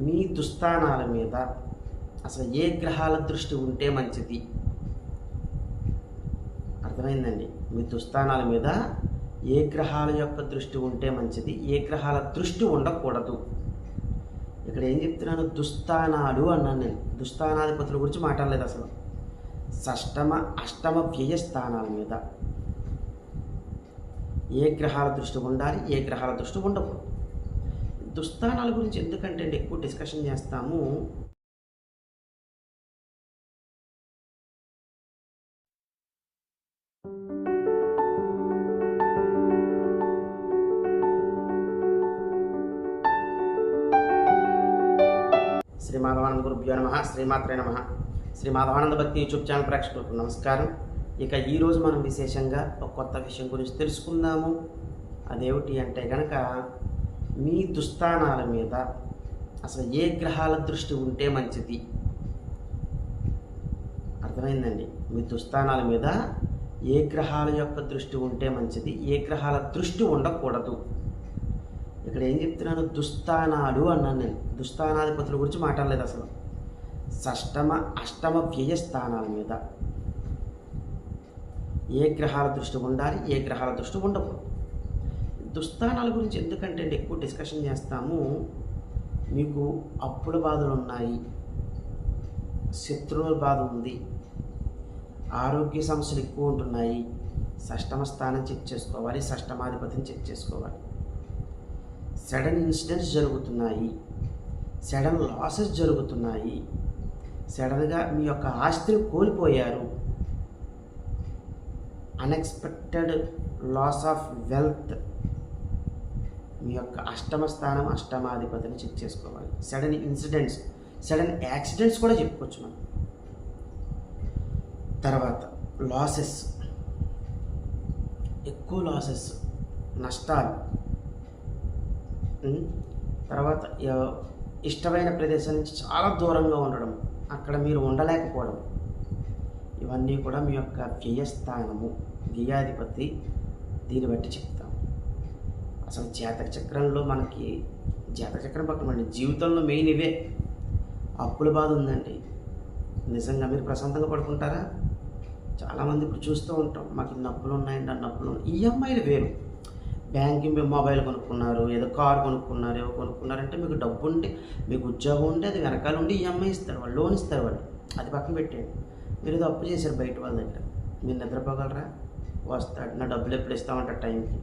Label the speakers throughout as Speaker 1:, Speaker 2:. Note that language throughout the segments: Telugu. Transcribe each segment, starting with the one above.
Speaker 1: మీ దుస్థానాల మీద అసలు ఏ గ్రహాల దృష్టి ఉంటే మంచిది? అర్థమైందండి. మీ దుస్థానాల మీద ఏ గ్రహాల యొక్క దృష్టి ఉంటే మంచిది? ఏ గ్రహాల దృష్టి ఉండకూడదు. ఇక్కడ ఏం చెప్తున్నాను దుస్థానాలు అన్నాను నేను. దుస్థానాధిపతుల గురించి మాట్లాడలేదు అసలు. షష్టమ అష్టమ వ్యయ స్థానాల మీద ఏ గ్రహాల దృష్టి ఉండాలి? ఏ గ్రహాల దృష్టి ఉండకూడదు. దుస్థానాల గురించి ఎందుకంటే ఎక్కువ డిస్కషన్ చేస్తాము? శ్రీ మాధవానంద గురుభ్యో నమ శ్రీమాత్రే నమ. శ్రీ మాధవానంద భక్తి యూట్యూబ్ ఛానల్ ప్రేక్షకులకు నమస్కారం. ఇక ఈరోజు మనం విశేషంగా ఒక కొత్త విషయం గురించి తెలుసుకుందాము. అదేమిటి అంటే కనుక మీ దుస్థానాల మీద అసలు ఏ గ్రహాల దృష్టి ఉంటే మంచిది? అర్థమైందండి. మీ దుస్థానాల మీద ఏ గ్రహాల యొక్క దృష్టి ఉంటే మంచిది? ఏ గ్రహాల దృష్టి ఉండకూడదు. ఇక్కడ ఏం చెప్తున్నాను దుస్థానాలు అన్నాను నేను. దుస్థానాధిపతుల గురించి మాట్లాడలేదు అసలు. షష్టమ అష్టమ వ్యయ స్థానాల మీద ఏ గ్రహాల దృష్టి ఉండాలి? ఏ గ్రహాల దృష్టి ఉండకూడదు. దుస్థానాల గురించి ఎందుకంటే ఎక్కువ డిస్కషన్ చేస్తాము మీకు అప్పుల బాధలు ఉన్నాయి శత్రువుల బాధ ఉంది ఆరోగ్య సమస్యలు ఎక్కువ ఉంటున్నాయి షష్టమ స్థానం చెక్ చేసుకోవాలి షష్టమాధిపతిని చెక్ చేసుకోవాలి. సడన్ ఇన్సిడెంట్స్ జరుగుతున్నాయి సడన్ లాసెస్ జరుగుతున్నాయి సడన్గా మీ యొక్క ఆస్తిని కోల్పోయారు అన్ఎక్స్పెక్టెడ్ లాస్ ఆఫ్ వెల్త్ మీ యొక్క అష్టమ స్థానం అష్టమాధిపతిని చెక్ చేసుకోవాలి. సడన్ ఇన్సిడెంట్స్ సడన్ యాక్సిడెంట్స్ కూడా చెప్పుకోవచ్చు మనం. తర్వాత లాసెస్ ఎక్కువ లాసెస్ నష్టాలు. తర్వాత ఇష్టమైన ప్రదేశం నుంచి చాలా దూరంగా ఉండడం అక్కడ మీరు ఉండలేకపోవడం. ఇవన్నీ కూడా మీ యొక్క వ్యయస్థానము వ్యయాధిపతి దీన్ని బట్టి చెప్తాం అసలు జాతక చక్రంలో మనకి జాతక చక్రం పక్కన అండి జీవితంలో మెయిన్ ఇవే. అప్పుల బాధ ఉందండి. నిజంగా మీరు ప్రశాంతంగా పడుకుంటారా? చాలామంది ఇప్పుడు చూస్తూ ఉంటాం. మాకు ఇన్ని అప్పులు ఉన్నాయండి అన్న అప్పులు ఈఎంఐలు వేరు. బ్యాంకింగ్ మొబైల్ కొనుక్కున్నారు ఏదో కార్ కొనుక్కున్నారు ఏవో కొనుక్కున్నారంటే మీకు డబ్బు ఉంటే మీకు ఉద్యోగం ఉంటే అది వెనకాల ఉండి ఈఎంఐ ఇస్తారు వాళ్ళు లోన్ ఇస్తారు వాళ్ళు. అది పక్కన పెట్టేయండి. మీరు ఏదో అప్పు చేశారు బయట వాళ్ళ దగ్గర. మీరు నిద్రపోగలరా? వస్తాడు. నా డబ్బులు ఎప్పుడు ఇస్తామంటారు టైంకి.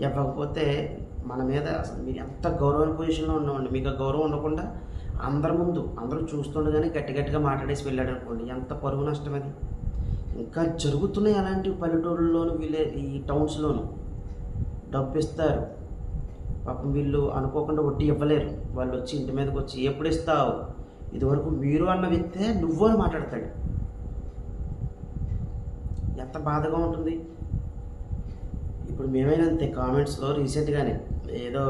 Speaker 1: ఇవ్వకపోతే మన మీద అసలు మీరు ఎంత గౌరవ పొజిషన్లో ఉన్నామండి. మీకు గౌరవం ఉండకుండా అందరి ముందు అందరూ చూస్తుండగానే గట్టి గట్టిగా మాట్లాడేసి వెళ్ళాడు అనుకోండి. ఎంత పరువు నష్టం అది. ఇంకా జరుగుతున్నాయి అలాంటి పల్లెటూరులోను వీళ్ళే ఈ టౌన్స్లోను డబ్బు ఇస్తారు. పాపం వీళ్ళు అనుకోకుండా వడ్డీ ఇవ్వలేరు. వాళ్ళు వచ్చి ఇంటి మీదకి వచ్చి ఎప్పుడు ఇస్తావు? ఇదివరకు మీరు అన్న వ్యక్తే నువ్వు అని మాట్లాడతాడు. ఎంత బాధగా ఉంటుంది. ఇప్పుడు మేమైనా అంతే కామెంట్స్లో రీసెంట్గానే ఏదో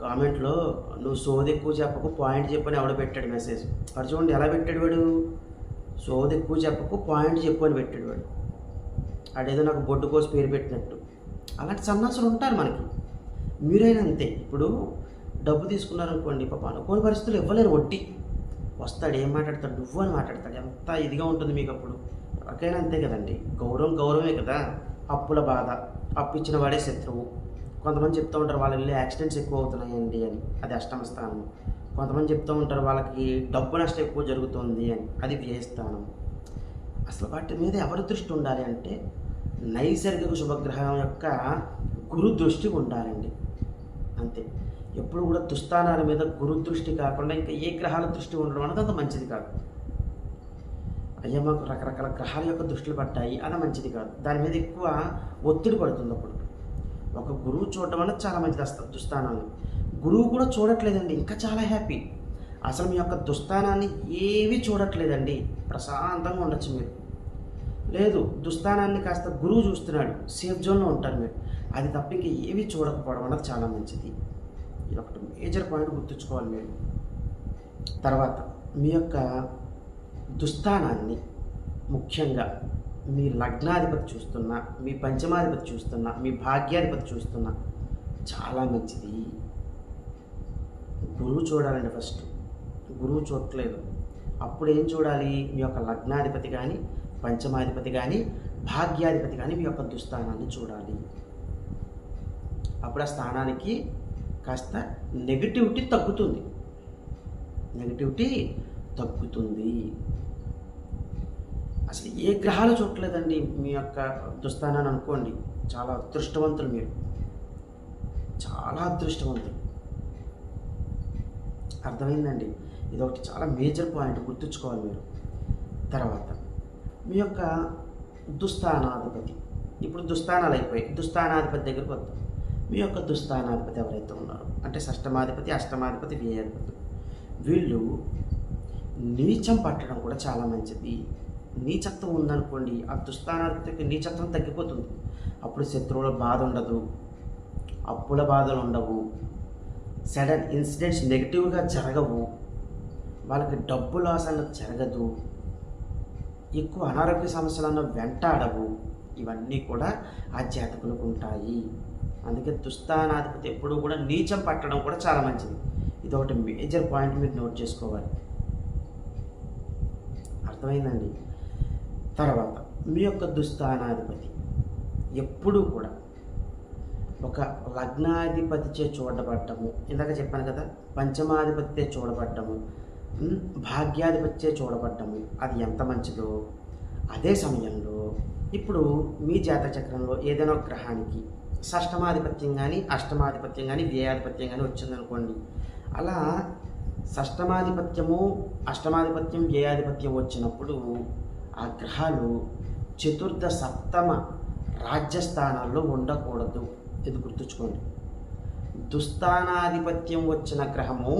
Speaker 1: కామెంట్లో నువ్వు సోది ఎక్కువ చెప్పకు పాయింట్ చెప్పని ఎవడో పెట్టాడు మెసేజ్. వాడు చూడండి ఎలా పెట్టాడు వాడు? సోది ఎక్కువ చెప్పకు పాయింట్ చెప్పు అని పెట్టాడు వాడు. అడేదో నాకు బొడ్డు కోసి పేరు పెట్టినట్టు. అలాంటి సన్నాసులు ఉంటారు మనకి. మీరైనా అంతే ఇప్పుడు డబ్బు తీసుకున్నారనుకోండి పాప అనుకోని పరిస్థితులు ఇవ్వలేరు వడ్డీ. వస్తాడు ఏం మాట్లాడతాడు? నువ్వు అని మాట్లాడతాడు. ఎంత ఇదిగా ఉంటుంది మీకు అప్పుడు? ఎవరికైనా అంతే కదండి. గౌరవం గౌరవమే కదా. అప్పుల బాధ అప్పు ఇచ్చిన వాడే శత్రువు. కొంతమంది చెప్తూ ఉంటారు వాళ్ళ ఇల్లు యాక్సిడెంట్స్ ఎక్కువ అవుతున్నాయండి అని. అది అష్టమ స్థానం. కొంతమంది చెప్తూ ఉంటారు వాళ్ళకి డబ్బు నష్టం ఎక్కువ జరుగుతుంది అని. అది వ్యయస్థానం అసలు వాటి మీద ఎవరి దృష్టి ఉండాలి అంటే నైసర్గిక శుభగ్రహం యొక్క గురు దృష్టి ఉండాలండి. అంతే. ఎప్పుడు కూడా దుస్థానాల మీద గురు దృష్టి కాకుండా ఇంకా ఏ గ్రహాల దృష్టి ఉండడం అనేది అంత మంచిది కాదు. అయ్యా మాకు రకరకాల గ్రహాల యొక్క దృష్టిలు పడ్డాయి అది మంచిది కాదు. దాని మీద ఎక్కువ ఒత్తిడి పడుతుంది అప్పుడు ఒక గురువు చూడడం అనేది చాలా మంచిది దుస్థానాలు దుస్థానాన్ని. గురువు కూడా చూడట్లేదండి ఇంకా చాలా హ్యాపీ. అసలు మీ యొక్క దుస్థానాన్ని ఏవి చూడట్లేదండి ప్రశాంతంగా ఉండొచ్చు మీరు. లేదు దుస్థానాన్ని కాస్త గురువు చూస్తున్నాడు సేఫ్ జోన్లో ఉంటారు మీరు. అది తప్ప ఇంక ఏవి చూడకపోవడం అన్నది చాలా మంచిది. ఇది ఒకటి మేజర్ పాయింట్ గుర్తుంచుకోవాలి మీరు. తర్వాత మీ యొక్క దుస్థానాన్ని ముఖ్యంగా మీ లగ్నాధిపతి చూస్తున్నా మీ పంచమాధిపతి చూస్తున్నా మీ భాగ్యాధిపతి చూస్తున్నా చాలా మంచిది. గురువు చూడాలండి ఫస్ట్. గురువు చూడట్లేదు. అప్పుడు ఏం చూడాలి? మీ యొక్క లగ్నాధిపతి కానీ పంచమాధిపతి కానీ భాగ్యాధిపతి కానీ మీ యొక్క దుస్థానాన్ని చూడాలి. అప్పుడు ఆ స్థానానికి కాస్త నెగిటివిటీ తగ్గుతుంది. నెగిటివిటీ తగ్గుతుంది. అసలు ఏ గ్రహాలు చూడలేదండి మీ యొక్క దుస్థానాన్ని అనుకోండి. చాలా అదృష్టవంతులు మీరు. చాలా అదృష్టవంతులు. అర్థమైందండి. ఇది ఒకటి చాలా మేజర్ పాయింట్ గుర్తుంచుకోవాలి మీరు. తర్వాత మీ యొక్క దుస్థానాధిపతి. ఇప్పుడు దుస్థానాలు అయిపోయాయి. దుస్థానాధిపతి దగ్గరికి వద్దాం. మీ యొక్క దుస్థానాధిపతి ఎవరైతే ఉన్నారో అంటే షష్టమాధిపతి అష్టమాధిపతి వ్యయాధిపతి వీళ్ళు నీచం పట్టడం కూడా చాలా మంచిది. నీచత్వం ఉందనుకోండి ఆ దుస్థానాధిపతికి నీచత్వం తగ్గిపోతుంది. అప్పుడు శత్రువుల బాధ ఉండదు అప్పుల బాధలు ఉండవు. సడన్ ఇన్సిడెంట్స్ నెగిటివ్గా జరగవు. వాళ్ళకి డబ్బు లాస్ అన్నది జరగదు. ఎక్కువ అనారోగ్య సమస్యలు అన్న వెంటాడవు ఇవన్నీ కూడా ఆ జాతకులకు ఉంటాయి. అందుకే దుస్థానాధిపతి ఎప్పుడూ కూడా నీచం పట్టడం కూడా చాలా మంచిది. ఇది ఒకటి మేజర్ పాయింట్ మీరు నోట్ చేసుకోవాలి. అర్థమైందండి? తర్వాత మీ యొక్క దుస్థానాధిపతి ఎప్పుడూ కూడా ఒక లగ్నాధిపతిచే చూడబడ్డము ఇందాక చెప్పాను కదా పంచమాధిపతిచే చూడబడ్డము భాగ్యాధిపతిచే చూడబడ్డము అది ఎంత మంచిదో. అదే సమయంలో ఇప్పుడు మీ జాతక చక్రంలో ఏదైనా గ్రహానికి షష్టమాధిపత్యం కానీ అష్టమాధిపత్యం కానీ వ్యయాధిపత్యం కానీ వచ్చిందనుకోండి అలా షష్టమాధిపత్యము అష్టమాధిపత్యం వ్యయాధిపత్యం వచ్చినప్పుడు ఆ గ్రహాలు చతుర్థ సప్తమ రాజ్యస్థానాల్లో ఉండకూడదు. ఇది గుర్తుంచుకోండి. దుస్థానాధిపత్యం వచ్చిన గ్రహము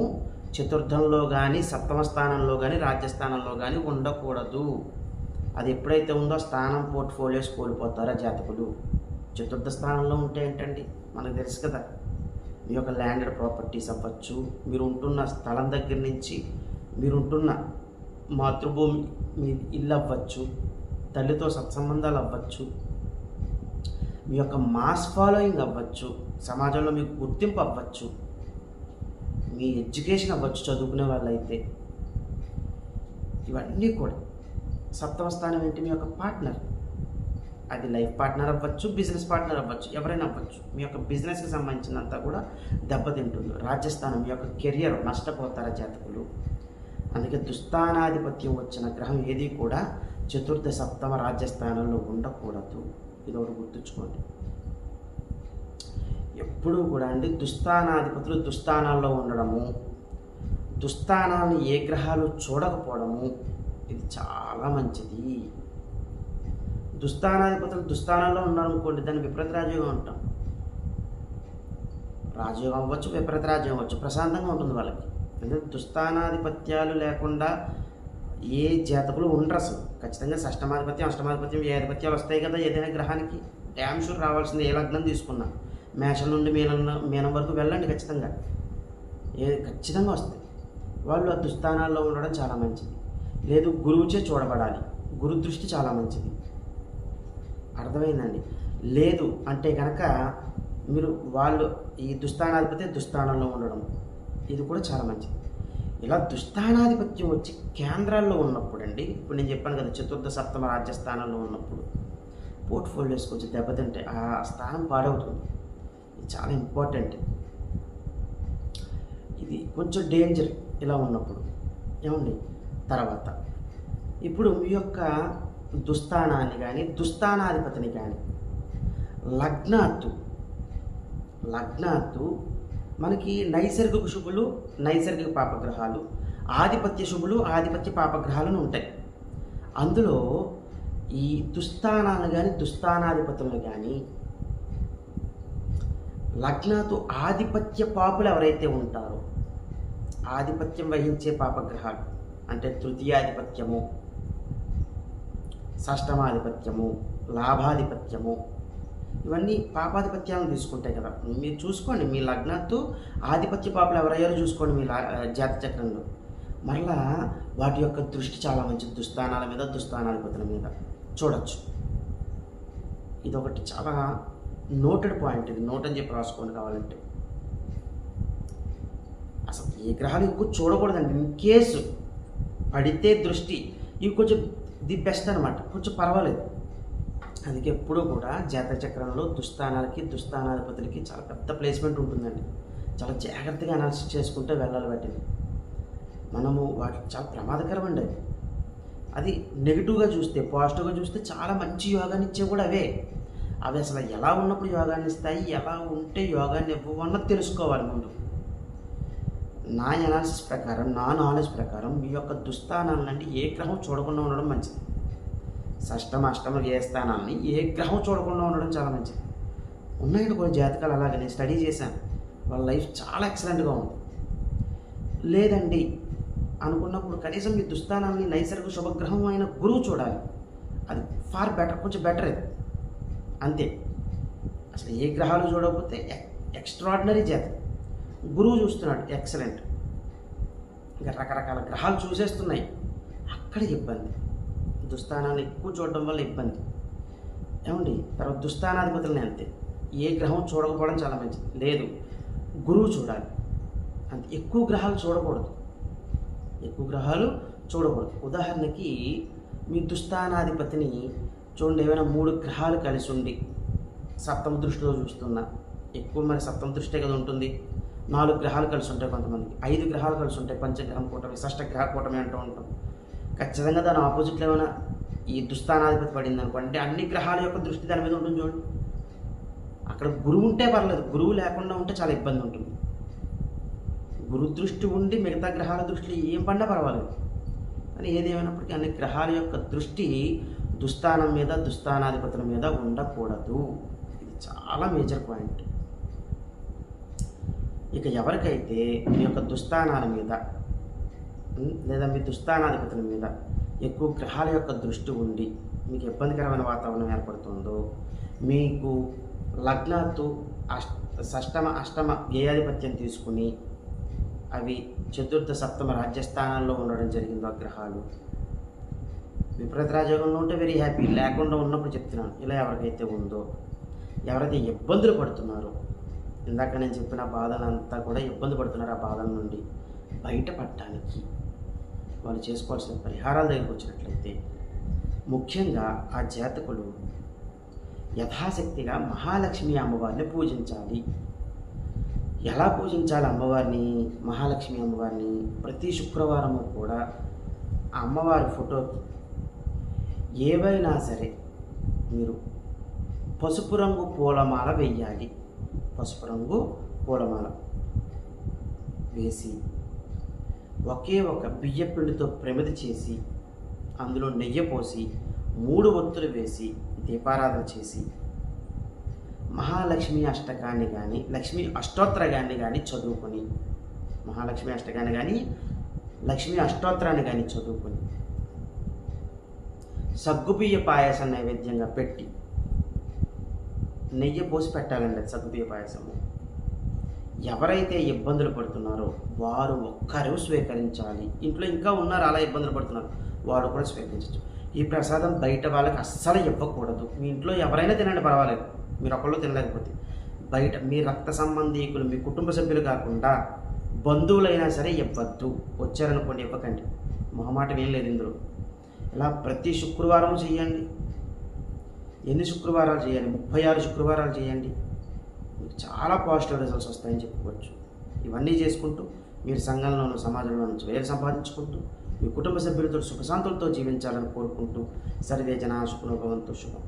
Speaker 1: చతుర్థంలో కానీ సప్తమ స్థానంలో కానీ రాజ్యస్థానంలో కానీ ఉండకూడదు. అది ఎప్పుడైతే ఉందో స్థానం పోర్ట్ఫోలియోస్ కోల్పోతారో జాతకులు. చతుర్థ స్థానంలో ఉంటే ఏంటండి? మనకు తెలుసు కదా. మీ యొక్క ల్యాండెడ్ ప్రాపర్టీస్ అవ్వచ్చు మీరు ఉంటున్న స్థలం దగ్గర నుంచి మీరు ఉంటున్న మాతృభూమి మీ ఇల్లు అవ్వచ్చు తల్లితో సత్సంబంధాలు అవ్వచ్చు మీ యొక్క మాస్ ఫాలోయింగ్ అవ్వచ్చు సమాజంలో మీకు గుర్తింపు అవ్వచ్చు మీ ఎడ్యుకేషన్ అవ్వచ్చు చదువుకునే వాళ్ళైతే. ఇవన్నీ కూడా సప్తమ స్థానం ఏంటి? మీ యొక్క పార్ట్నర్. అది లైఫ్ పార్ట్నర్ అవ్వచ్చు బిజినెస్ పార్ట్నర్ అవ్వచ్చు ఎవరైనా అవ్వచ్చు. మీ యొక్క బిజినెస్కి సంబంధించినంత కూడా దెబ్బతింటుంది. రాజస్థానం మీ యొక్క కెరియర్ నష్టపోతారా జాతకులు? అందుకే దుస్థానాధిపత్యం వచ్చిన గ్రహం ఏది కూడా చతుర్థ సప్తమ రాజ్యస్థానంలో ఉండకూడదు. ఇది ఒకటి గుర్తుంచుకోండి. ఎప్పుడూ కూడా అండి దుస్థానాధిపతులు దుస్థానాల్లో ఉండడము దుస్థానాన్ని ఏ గ్రహాలు చూడకపోవడము ఇది చాలా మంచిది. దుస్థానాధిపతులు దుస్థానాల్లో ఉన్నారనుకోండి దాన్ని విపరీత రాజయోగం అంటాం. రాజయోగం అవ్వచ్చు విపరీత రాజ్యం అవ్వచ్చు ప్రశాంతంగా ఉంటుంది వాళ్ళకి. ఎందుకంటే దుస్థానాధిపత్యాలు లేకుండా ఏ జాతకులు ఉండరు అసలు. ఖచ్చితంగా షష్టమాధిపత్యం అష్టమాధిపత్యం ఏ ఆధిపత్యాలు వస్తాయి కదా ఏదైనా గ్రహానికి. డ్యామ్ షూర్ రావాల్సింది ఏ లగ్నం తీసుకున్నా. మేషం నుండి మీనం మీనం వరకు వెళ్ళండి ఖచ్చితంగా. ఏ ఖచ్చితంగా వస్తాయి. వాళ్ళు ఆ దుస్థానాల్లో ఉండడం చాలా మంచిది. లేదు గురువుచే చూడబడాలి. గురు దృష్టి చాలా మంచిది. అర్థమైందండి? లేదు అంటే కనుక మీరు వాళ్ళు ఈ దుస్థానాధిపతి దుస్థానంలో ఉండడం. ఇది కూడా చాలా మంచిది. ఇలా దుస్థానాధిపత్యం వచ్చి కేంద్రాల్లో ఉన్నప్పుడు అండి ఇప్పుడు నేను చెప్పాను కదా చతుర్థ సప్తమ రాజ్యస్థానంలో ఉన్నప్పుడు పోర్ట్ఫోలియోస్ కొంచెం దెబ్బతింటే ఆ స్థానం పాడవుతుంది. ఇది చాలా ఇంపార్టెంట్. ఇది కొంచెం డేంజర్ ఇలా ఉన్నప్పుడు. ఏమండి? తర్వాత ఇప్పుడు మీ యొక్క దుస్థానాన్ని కానీ దుస్థానాధిపతిని కానీ లగ్నాత్తు లగ్నాత్తు మనకి నైసర్గిక శుభులు నైసర్గిక పాపగ్రహాలు ఆధిపత్య శుభులు ఆధిపత్య పాపగ్రహాలను ఉంటాయి. అందులో ఈ దుస్థానాలను కానీ దుస్థానాధిపతులు కానీ లగ్నాతో ఆధిపత్య పాపులు ఎవరైతే ఉంటారో ఆధిపత్యం వహించే పాపగ్రహాలు అంటే తృతీయాధిపత్యము షష్టమాధిపత్యము లాభాధిపత్యము ఇవన్నీ పాపాధిపత్యాలను తీసుకుంటాయి కదా. మీరు చూసుకోండి మీ లగ్నత్తు ఆధిపత్య పాపలు ఎవరయ్యారో చూసుకోండి మీ లా జాతి చక్రంలో. మరలా వాటి యొక్క దృష్టి చాలా మంచిది. దుస్థానాల మీద దుస్థానాధిపతుల మీద. చూడొచ్చు. ఇది ఒకటి చాలా నోటెడ్ పాయింట్ ఇది. నోట్ అని చెప్పి రాసుకోండి కావాలంటే. అసలు ఏ గ్రహాలు ఎక్కువ చూడకూడదండి. ఇన్ కేసు పడితే దృష్టి ఇవి కొంచెం ది బెస్ట్ అనమాట కొంచెం పర్వాలేదు. అందుకే ఎప్పుడూ కూడా జాతక చక్రంలో దుస్థానాలకి దుస్థానాధిపతులకి చాలా పెద్ద ప్లేస్మెంట్ ఉంటుందండి. చాలా జాగ్రత్తగా అనాలిసిస్ చేసుకుంటే వెళ్ళాలి వాటిని. మనము వాటి చాలా ప్రమాదకరం అండి అది అది నెగిటివ్గా చూస్తే పాజిటివ్గా చూస్తే చాలా మంచి యోగాన్ని ఇచ్చే కూడా అవే. అవి అసలు ఎలా ఉన్నప్పుడు యోగాన్ని ఇస్తాయి ఎలా ఉంటే యోగాన్ని ఇవ్వవన్నది తెలుసుకోవాలి ముందు. నా అనాలిసిస్ ప్రకారం నా నాలెడ్జ్ ప్రకారం మీ యొక్క దుస్థానాలంటే ఏ గ్రహం చూడకుండా ఉండడం మంచిది. షష్టమ అష్టమ ఏ స్థానాలని ఏ గ్రహం చూడకుండా ఉండడం చాలా మంచిది. ఉన్నాయండి కొన్ని జాతకాలు అలాగే నేను స్టడీ చేశాను. వాళ్ళ లైఫ్ చాలా ఎక్సలెంట్గా ఉంది. లేదండి అనుకున్నప్పుడు కనీసం మీ దుస్థానాన్ని నైసర్గిక శుభగ్రహం అయిన గురువు చూడాలి. అది ఫార్ బెటర్ కొంచెం బెటర్ అది. అంతే. అసలు ఏ గ్రహాలు చూడకపోతే ఎక్స్ట్రాడినరీ జాతకం. గురువు చూస్తున్నాడు ఎక్సలెంట్ ఇంకా రకరకాల గ్రహాలు చూసేస్తున్నాయి. అక్కడ ఇబ్బంది. దుస్థానాన్ని ఎక్కువ చూడడం వల్ల ఇబ్బంది. ఏమండి? తర్వాత దుస్థానాధిపతులని అంతే. ఏ గ్రహం చూడకపోవడం చాలా మంచిది. లేదు గురువు చూడాలి. అంతే. ఎక్కువ గ్రహాలు చూడకూడదు. ఎక్కువ గ్రహాలు చూడకూడదు. ఉదాహరణకి మీ దుస్థానాధిపతిని చూడండి. ఏమైనా మూడు గ్రహాలు కలిసి ఉండి సప్తమ దృష్టిలో చూస్తున్నా. ఎక్కువ మరి సప్తమ దృష్టే కదా ఉంటుంది. నాలుగు గ్రహాలు కలిసి ఉంటాయి కొంతమందికి. ఐదు గ్రహాలు కలిసి ఉంటాయి. పంచగ్రహం కూటమి షష్ట గ్రహ కూటమి అంటూ ఉంటాం. ఖచ్చితంగా దాని ఆపోజిట్లో ఏమైనా ఈ దుస్థానాధిపతి పడింది అనుకోండి అంటే అన్ని గ్రహాల యొక్క దృష్టి దాని మీద ఉంటుంది చూడండి. అక్కడ గురువు ఉంటే పర్లేదు గురువు లేకుండా ఉంటే చాలా ఇబ్బంది ఉంటుంది. గురు దృష్టి ఉండి మిగతా గ్రహాల దృష్టిలో ఏం పడినా పర్వాలేదు. కానీ ఏది ఏమైనప్పటికీ అన్ని గ్రహాల యొక్క దృష్టి దుస్థానం మీద దుస్థానాధిపతుల మీద ఉండకూడదు. ఇది చాలా మేజర్ పాయింట్ ఇక ఎవరికైతే మీ యొక్క దుస్థానాల మీద లేదా మీ దుస్థానాధిపతుల మీద ఎక్కువ గ్రహాల యొక్క దృష్టి ఉండి మీకు ఇబ్బందికరమైన వాతావరణం ఏర్పడుతుందో మీకు లగ్నాత్తు అష్ షష్టమ అష్టమ వ్యయాధిపత్యం తీసుకుని అవి చతుర్థ సప్తమ రాజ్యస్థానాల్లో ఉండడం జరిగిందో ఆ గ్రహాలు. విపరీత రాజయోగంలో ఉంటే వెరీ హ్యాపీ లేకుండా ఉన్నప్పుడు చెప్తున్నాను ఇలా ఎవరికైతే ఉందో ఎవరైతే ఇబ్బందులు పడుతున్నారో ఇందాక నేను చెప్పిన బాధలంతా కూడా ఇబ్బంది పడుతున్నారు ఆ బాధల నుండి బయటపడటానికి. వాళ్ళు చేసుకోవాల్సిన పరిహారాల దగ్గరికి వచ్చినట్లయితే ముఖ్యంగా ఆ జాతకులు యథాశక్తిగా మహాలక్ష్మి అమ్మవారిని పూజించాలి. ఎలా పూజించాలి అమ్మవారిని? మహాలక్ష్మి అమ్మవారిని ప్రతి శుక్రవారము కూడా ఆ అమ్మవారి ఫోటోకి ఏవైనా సరే మీరు పసుపు రంగు పూలమాల వెయ్యాలి. పసుపు రంగు పూలమాల వేసి ఒకే ఒక బియ్య పిండితో ప్రమిద చేసి అందులో నెయ్యి పోసి మూడు ఒత్తులు వేసి దీపారాధన చేసి మహాలక్ష్మి అష్టకాన్ని కానీ లక్ష్మి అష్టోత్తరాన్ని కానీ చదువుకొని మహాలక్ష్మి అష్టకాన్ని కానీ లక్ష్మి అష్టోత్తరాన్ని కానీ చదువుకొని సగ్గుబియ్య పాయసం నైవేద్యంగా పెట్టి నెయ్యి పోసి పెట్టాలండి సగ్గుబియ్య పాయసము. ఎవరైతే ఇబ్బందులు పడుతున్నారో వారు ఒక్కరు స్వీకరించాలి. ఇంట్లో ఇంకా ఉన్నారు అలా ఇబ్బందులు పడుతున్నారు. వారు కూడా స్వీకరించవచ్చు ఈ ప్రసాదం బయట వాళ్ళకి అస్సలు ఇవ్వకూడదు. మీ ఇంట్లో ఎవరైనా తినండి పర్వాలేదు. మీరు ఒకళ్ళు తినలేకపోతే. బయట మీ రక్త సంబంధీకులు మీ కుటుంబ సభ్యులు కాకుండా బంధువులైనా సరే ఇవ్వద్దు. వచ్చారనుకోండి ఇవ్వకండి. మొహమాటం ఏం లేదు ఇందులో. ఇలా ప్రతి శుక్రవారం చేయండి. ఎన్ని శుక్రవారాలు చేయాలి? ముప్పై ఆరు శుక్రవారాలు చేయండి. మీకు చాలా పాజిటివ్ రిజల్ట్స్ వస్తాయని చెప్పుకోవచ్చు. ఇవన్నీ చేసుకుంటూ మీరు సంఘంలోనూ సమాజంలో నుంచి వేరు సంపాదించుకుంటూ మీ కుటుంబ సభ్యులతో సుఖశాంతులతో జీవించాలని కోరుకుంటూ సర్వే జనా సుఖనోభవంతో శుభం.